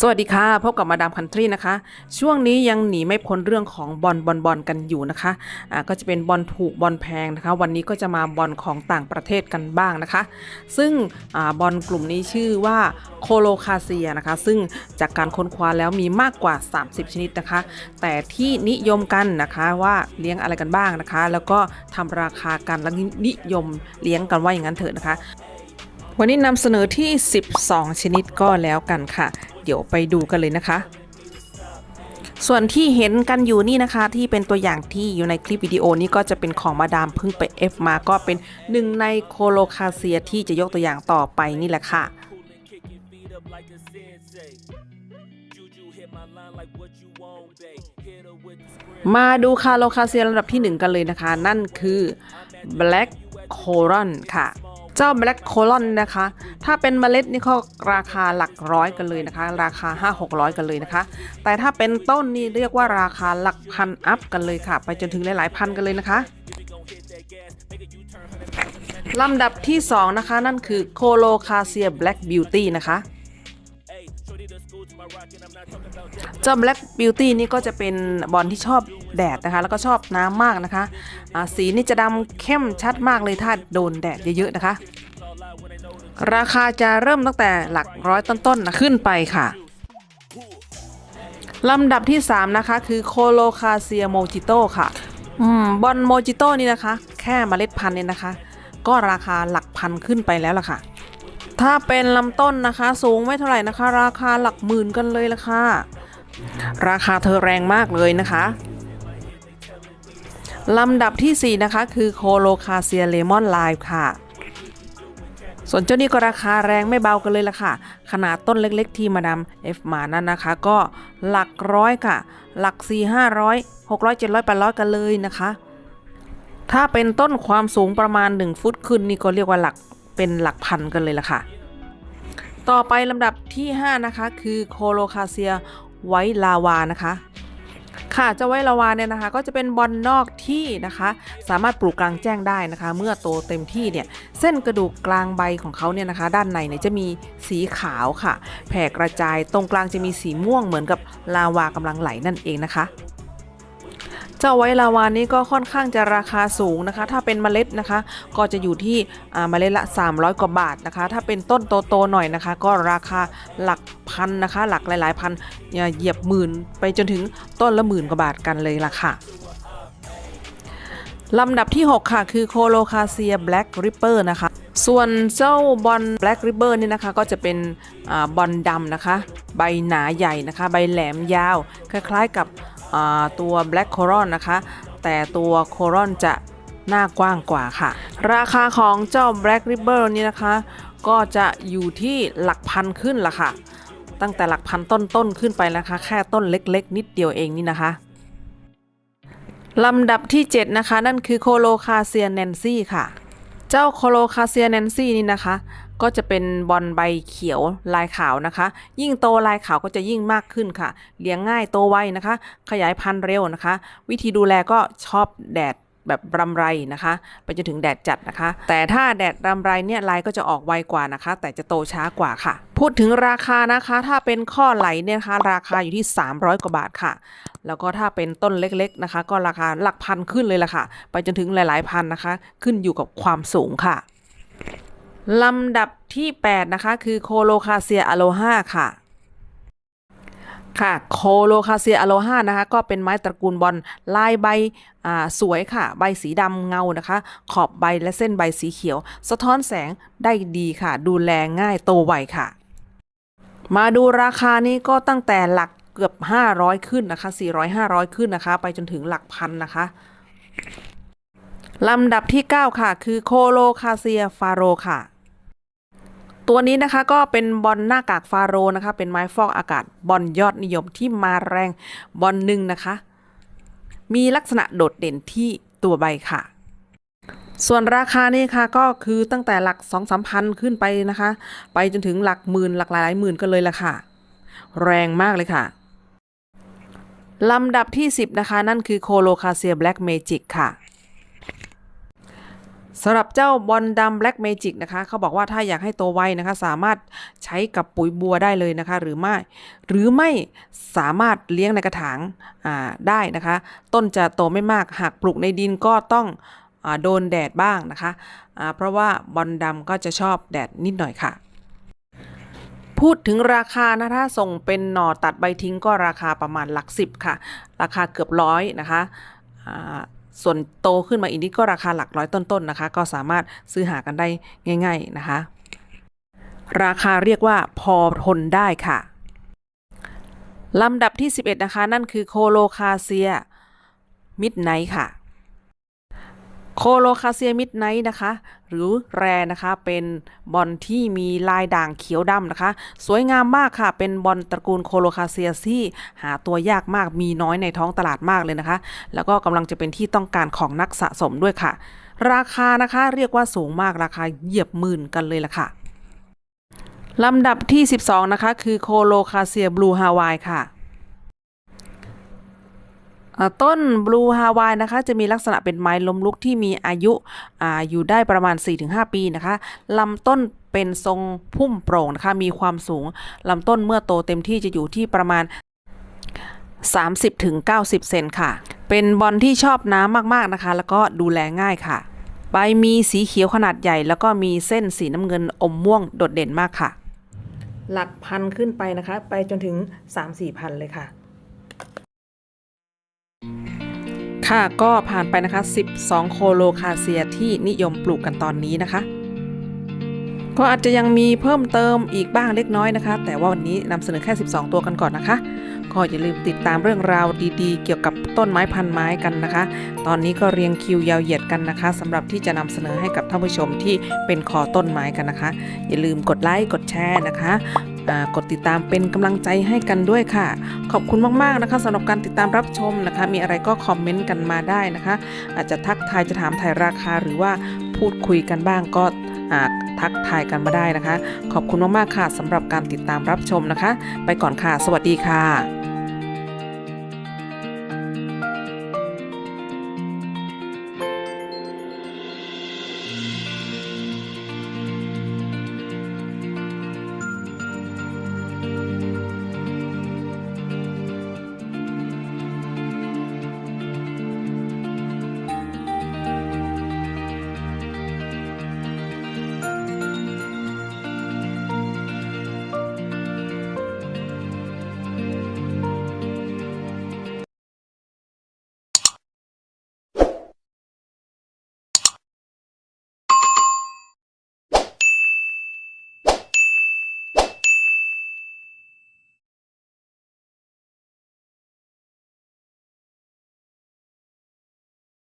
สวัสดีค่ะพบกับมาดามคันทรีนะคะ ช่วงนี้ยังหนีไม่พ้นเรื่องของบอลบอลบอลกันอยู่นะคะอ่าก็จะเป็นบอลถูกบอลแพงนะคะ วันนี้ก็จะมาบอลของต่างประเทศกันบ้างนะคะ ซึ่งอาบอลกลุ่มนี้ชื่อว่าโคโลคาเซียนะคะ ซึ่งจากการค้นคว้าแล้วมีมากกว่า 30 ชนิดนะคะ แต่ที่นิยมกันนะคะว่าเลี้ยงอะไรกันบ้างนะคะ แล้วก็ทำราคากันและนิยมเลี้ยงกันว่าอย่างนั้นเถอะนะคะ วันนี้นำเสนอที่ 12 ชนิดก็แล้วกันค่ะ เดี๋ยวไปดูกันเลยนะคะ ส่วนที่เห็นกันอยู่นี่นะคะ ที่เป็นตัวอย่างที่อยู่ในคลิปวิดีโอนี้ก็จะเป็นของมาดามเพิ่งไป F มาก็เป็นหนึ่งในโคโลคาเซียที่จะยกตัวอย่างต่อไปนี่แหละค่ะ มาดูคาโลคาเซียลำดับที่ 1 กันเลยนะคะ นั่นคือ Black Coron ค่ะ เจ้า Black Coron นะคะ ถ้าเป็นเมล็ดนี่ก็ราคาหลักร้อยกันเลยนะคะ ราคา 5 600 กันเลยนะคะ แต่ถ้าเป็นต้นนี่เรียกว่าราคาหลักพันอัพกันเลยค่ะ ไปจนถึงหลายๆพันกันเลยนะคะลำดับที่ 2 นะคะ นั่นคือ Colocasia Black Beauty นะคะเจ้า Black Beauty นี่ก็จะเป็นบอลที่ชอบ แดดนะคะ แล้วก็ชอบน้ำมากนะคะอ่าสีนี่จะดำเข้มชัดมากเลยถ้าโดนแดดเยอะๆนะคะ ราคาจะเริ่มตั้งแต่หลักร้อยต้นๆนะขึ้นไปค่ะลำดับที่ 3 นะคะ คือโคโลคาเซียโมจิโต้ค่ะอบอลโมจิโต้นี่นะคะ แค่เมล็ดพันธุ์เนี่ยนะคะ ก็ราคาหลักพันขึ้นไปแล้วล่ะค่ะ ถ้าเป็นลำต้นนะคะ สูงไม่เท่าไหร่นะคะ ราคาหลักหมื่นกันเลยล่ะค่ะ ราคาเธอแรงมากเลยนะคะ ลำดับทีสี่ 4 นะคะ คือโคโลคาเซียเลมอนไลฟ์ค่ะ ส่วนเจ้านี้ก็ราคาแรงไม่เบากันเลยละค่ะ ขนาดต้นเล็กๆที่มาดาม F มานั่นนะคะ ก็หลักร้อยค่ะ หลัก 4 500 600 700 800 กันเลยนะคะ ถ้าเป็นต้นความสูงประมาณ 1 ฟุตขึ้นนี่ก็เรียกว่าหลักเป็นหลักพันกันเลยละค่ะ ต่อไปลำดับที่ 5 นะคะ คือโคโลคาเซียไวลาวานะคะ ค่ะเจ้าไวลาวาเนี่ยนะคะ ก็จะเป็นบอลนอกที่นะคะ สามารถปลูกกลางแจ้งได้นะคะ เมื่อโตเต็มที่เนี่ยเส้นกระดูกกลางใบของเขาเนี่ยนะคะ ด้านในเนี่ยจะมีสีขาวค่ะ แผ่กระจายตรงกลางจะมีสีม่วงเหมือนกับลาวากำลังไหลนั่นเองนะคะ เจ้าไวท์ลาวานี้ก็ค่อนข้างจะราคาสูงนะคะ ถ้าเป็นเมล็ดนะคะ ก็จะอยู่ที่เมล็ดละ 300 กว่าบาทนะคะ ถ้าเป็นต้นโตๆหน่อยนะคะ ก็ราคาหลักพันนะคะ หลักหลายๆพันเหยียบหมื่นไปจนถึงต้นละหมื่นกว่าบาทกันเลยล่ะค่ะลำดับที่ 6 ค่ะ คือโคโลคาเซียแบล็กริปเปอร์นะคะ ส่วนเจ้าบอลแบล็กริปเปอร์นี่นะคะ ก็จะเป็นอบอลดำนะคะ ใบหนาใหญ่นะคะ ใบแหลมยาว คล้ายๆกับ ตัว Black Coron นะคะ แต่ตัว Coron จะหน้ากว้างกว่าค่ะ ราคาของเจ้า Black Ripper นี่นะคะ ก็จะอยู่ที่หลักพันขึ้นละค่ะ ตั้งแต่หลักพันต้นๆขึ้นไปนะคะ แค่ต้นเล็กๆ นิดเดียวเองนี่นะคะลำดับที่ 7 นะคะ นั่นคือโคโลคาเซียนแนนซี่ค่ะ เจ้าโคโลคาเซียแนนซี่นี่นะคะ ก็จะเป็นบอลใบเขียวลายขาวนะคะ ยิ่งโตลายขาวก็จะยิ่งมากขึ้นค่ะ เลี้ยงง่ายโตไวนะคะ ขยายพันธุ์เร็วนะคะ วิธีดูแลก็ชอบแดด แบบรำไรนะคะ ไปจนถึงแดดจัดนะคะ แต่ถ้าแดดรำไรเนี่ยลายก็จะออกไวกว่านะคะ แต่จะโตช้ากว่าค่ะ พูดถึงราคานะคะ ถ้าเป็นข้อไหลเนี่ยนะคะ ราคาอยู่ที่ 300 กว่าบาทค่ะ แล้วก็ถ้าเป็นต้นเล็กๆนะคะ ก็ราคาหลักพันขึ้นเลยล่ะค่ะ ไปจนถึงหลายๆพันนะคะ ขึ้นอยู่กับความสูงค่ะลำดับที่ 8 นะคะ คือโคโลคาเซียอโลฮาค่ะ ค่ะโคโลคาเซียอโลฮานะคะก็เป็นไม้ตระกูลบอลลายใบสวยค่ะ ใบสีดำเงานะคะ ขอบใบและเส้นใบสีเขียว สะท้อนแสงได้ดีค่ะ ดูแลง่ายโตไวค่ะ มาดูราคานี้ก็ตั้งแต่หลักเกือบ 500 ขึ้นนะคะ 400 500 ขึ้นนะคะ ไปจนถึงหลักพันนะคะลำดับที่ 9 ค่ะ คือโคโลคาเซียฟาโรค่ะ ตัวนี้นะคะก็เป็นบอลหน้ากากฟาโรห์นะคะ เป็นไม้ฟอกอากาศบอลยอดนิยมที่มาแรงบอลหนึ่งนะคะ มีลักษณะโดดเด่นที่ตัวใบค่ะ ส่วนราคานี่ค่ะก็คือตั้งแต่หลัก2 3 0 0พันขึ้นไปนะคะ ไปจนถึงหลักหมื่นหลักหลายหมื่นกันเลยละค่ะ แรงมากเลยค่ะลำดับที่ 10 นะคะ นั่นคือโคโลคาเซียแบล็กเมจิกค่ะ สำหรับเจ้าบอลดำ Black Magic นะคะ เขาบอกว่าถ้าอยากให้โตไวนะคะ สามารถใช้กับปุ๋ยบัวได้เลยนะคะ หรือไม่ หรือไม่สามารถเลี้ยงในกระถางได้นะคะ ต้นจะโตไม่มากหากปลูกในดินก็ต้องอโดนแดดบ้างนะคะเพราะว่าบอลดำก็จะชอบแดดนิดหน่อยค่ะ พูดถึงราคานะถ้าส่งเป็นหน่อตัดใบทิ้งก็ราคาประมาณหลักสิบค่ะ ราคาเกือบร้อยนะคะ ส่วนโตขึ้นมาอีกนิดก็ราคาหลักร้อยต้นๆนะคะ ก็สามารถซื้อหากันได้ง่าย ๆนะคะ ราคาเรียกว่าพอทนได้ค่ะลำดับที่ 11 นะคะ นั่นคือโคโลคาเซียมิดไนท์ค่ะ โคโลคาเซียมิดไนท์นะคะ หรือแรนะคะเป็นบอลที่มีลายด่างเขียวดำนะคะ สวยงามมากค่ะ เป็นบอลตระกูลโคโลคาเซียที่หาตัวยากมากมีน้อยในท้องตลาดมากเลยนะคะ แล้วก็กำลังจะเป็นที่ต้องการของนักสะสมด้วยค่ะ ราคานะคะเรียกว่าสูงมากราคาเหยียบหมื่นกันเลยล่ะค่ะลำดับที่ 12 นะคะ คือโคโลคาเซียบลูฮาวายค่ะ ต้นบลูฮาวายนะคะจะมีลักษณะเป็นไม้ล้มลุกที่มีอายุอาอยู่ได้ประมาณ 4-5 ปีนะคะลำต้นเป็นทรงพุ่มโปร่งนะคะมีความสูงลำต้นเมื่อโตเต็มที่จะอยู่ที่ประมาณ 30-90 เซนค่ะ เป็นบอลที่ชอบน้ำมากๆนะคะ แล้วก็ดูแลง่ายค่ะ ใบมีสีเขียวขนาดใหญ่ แล้วก็มีเส้นสีน้ำเงินอมม่วงโดดเด่นมากค่ะ หลักพันขึ้นไปนะคะ ไปจนถึง 3-4พันเลยค่ะ ค่ะก็ผ่านไปนะคะ 12 โคโลคาเซียที่นิยมปลูกกันตอนนี้นะคะ ก็อาจจะยังมีเพิ่มเติมอีกบ้างเล็กน้อยนะคะ แต่ว่าวันนี้นำเสนอแค่ 12 ตัวกันก่อนนะคะ ก็อย่าลืมติดตามเรื่องราวดีๆ เกี่ยวกับต้นไม้พันไม้กันนะคะ ตอนนี้ก็เรียงคิวยาวเหยียดกันนะคะสำหรับที่จะนำเสนอให้กับท่านผู้ชมที่เป็นคอต้นไม้กันนะคะ อย่าลืมกดไลค์กดแชร์นะคะ กดติดตามเป็นกำลังใจให้กันด้วยค่ะ ขอบคุณมากๆนะคะสำหรับการติดตามรับชมนะคะ มีอะไรก็คอมเมนต์กันมาได้นะคะ อาจจะทักทายจะถามทายราคาหรือว่าพูดคุยกันบ้างก็ทักทายกันมาได้นะคะ ขอบคุณมากๆค่ะสำหรับการติดตามรับชมนะคะ ไปก่อนค่ะ สวัสดีค่ะ